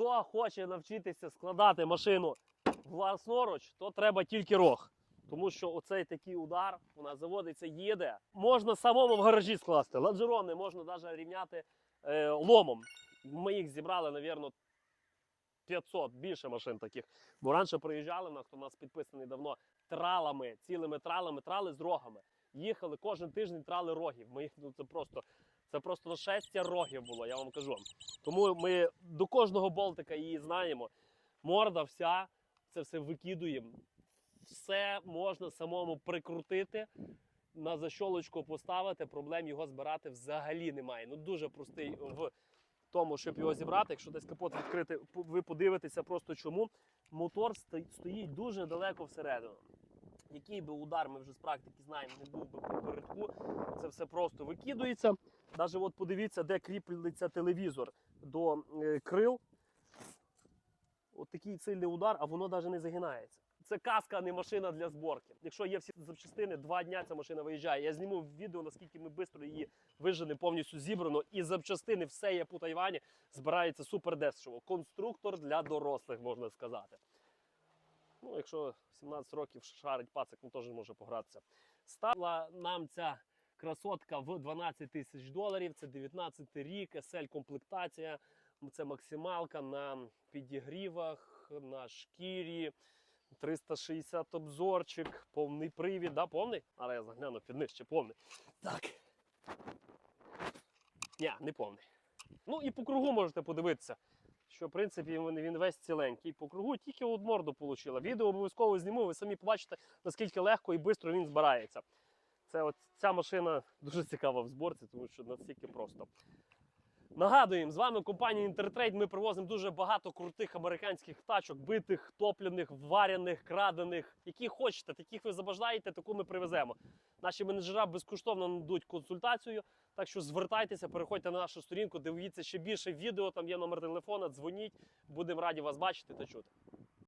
Хто хоче навчитися складати машину власноруч, то треба тільки рог. Тому що оцей такий удар вона заводиться, їде. Можна самому в гаражі скласти. Лонжерони можна навіть рівняти е, ломом. Ми їх зібрали, напевно, 500 більше машин таких. Бо раніше приїжджали в нас, хто в нас підписаний давно, тралами, цілими тралами, трали з рогами. Їхали кожен тиждень трали рогів. Ми їх ну це просто це просто шестя рогів було, я вам кажу. Тому ми до кожного болтика її знаємо. Морда вся, це все викидуємо. Все можна самому прикрутити, на защолочку поставити, проблем його збирати взагалі немає. Ну дуже простий в тому, щоб його зібрати. Якщо десь капот відкрити, ви подивитеся просто чому. Мотор стоїть дуже далеко всередину. Який би удар, ми вже з практики знаємо, не був би попередку, це все просто викидується. Навіть от подивіться, де кріплється телевізор до е, крил. От такий сильний удар, а воно навіть не загинається. Це каска, а не машина для зборки. Якщо є всі запчастини, два дня ця машина виїжджає. Я зніму відео, наскільки ми швидко її вижени, повністю зібрано. І запчастини все є по Тайвані. Збирається супер дешево. Конструктор для дорослих, можна сказати. Ну, якщо 17 років шарить пацик, ну теж може погратися. Стала нам ця красотка в 12 тисяч доларів. Це 19 рік, SL комплектація. Це максималка на підігрівах, на шкірі. 360 обзорчик, повний привід, да, повний? Але я загляну під нижче, повний. Так. Ні, не повний. Ну і по кругу можете подивитися, що в принципі він, він весь ціленький. По кругу тільки от морду отримала. Відео обов'язково зніму, ви самі побачите, наскільки легко і швидко він збирається. Це от ця машина дуже цікава в зборці, тому що настільки просто. Нагадуємо, з вами компанія Intertrade. Ми привозимо дуже багато крутих американських тачок, битих, топлених, варених, крадених, які хочете, таких ви забажаєте, таку ми привеземо. Наші менеджера безкоштовно нададуть консультацію. Так що звертайтеся, переходьте на нашу сторінку, дивіться ще більше відео. Там є номер телефона, дзвоніть. Будемо раді вас бачити та чути.